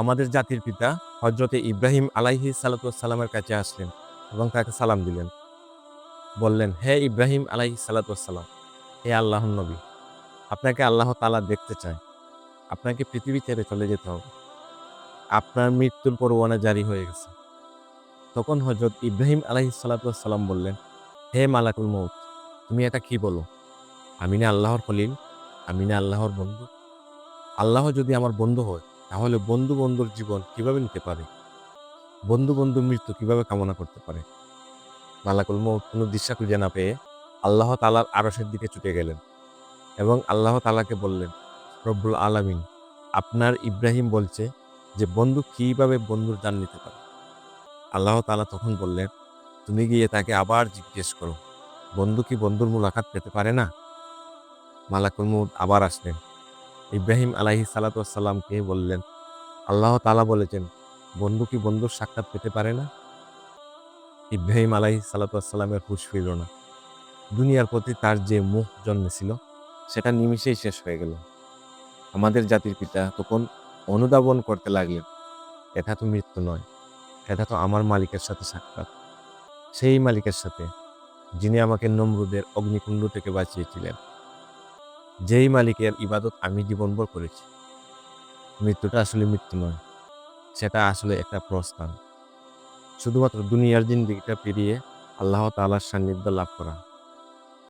আমাদের জাতির পিতা হজরতে ইব্রাহিম আলাইহি সালাতামের কাছে আসলেন এবং তাকে সালাম দিলেন। বললেন, হে ইব্রাহিম আলাইহি সালাতাম হে আল্লাহর নবী, আপনাকে আল্লাহ তালা দেখতে চায়। আপনাকে পৃথিবী ছেড়ে চলে যেতে হবে। আপনার মৃত্যুর পরোয়ানা জারি হয়ে গেছে। তখন হজরত ইব্রাহিম আলাইহি সালাতাম বললেন, হে মালাকুল মৌত তুমি এটা কি বলো? আমি না আল্লাহর খলিল, আমি না আল্লাহর বন্ধু। আল্লাহ যদি আমার বন্ধু হয় তাহলে বন্ধু বন্ধুর জীবন কীভাবে নিতে পারে? বন্ধু বন্ধু মৃত্যু কীভাবে কামনা করতে পারে? মালাকুল মৌত কোনো দিশা খুঁজে না পেয়ে আল্লাহ তালার আরসের দিকে ছুটে গেলেন এবং আল্লাহ তালাকে বললেন, রব্বুল আলামিন, আপনার ইব্রাহিম বলছে যে বন্ধু কীভাবে বন্ধুর জান নিতে পারে? আল্লাহ তালা তখন বললেন, তুমি গিয়ে তাকে আবার জিজ্ঞেস করো, বন্ধু কি বন্ধুর মুলাকাত পেতে পারে না? মালাকুল মৌত আবার আসলেন ইব্রাহিম আলাহি সালাতামকে বললেন? আল্লাহ তালা বলেছেন, বন্ধু কি বন্ধুর সাক্ষাৎ পেতে পারে না? ইব্রাহিম আলাহি সালাতামের হুশ ফিরল না। দুনিয়ার প্রতি তার যে মুখ জন্মেছিল, সেটা নিমিষেই শেষ হয়ে গেল। আমাদের জাতির পিতা তখন অনুধাবন করতে লাগলেন, এটা তো মৃত্যু নয়, এটা তো আমার মালিকের সাথে সাক্ষাৎ। সেই মালিকের সাথে যিনি আমাকে নমরুদের অগ্নিকুণ্ড থেকে বাঁচিয়েছিলেন যেই মালিকের ইবাদত আমি জীবনভর করেছি। মৃত্যুটা আসলে মৃত্যু নয়, সেটা আসলে একটা প্রস্থান। শুধুমাত্র দুনিয়ার জিন্দিগিটা পেরিয়ে আল্লাহ তালার সান্নিধ্য লাভ করা।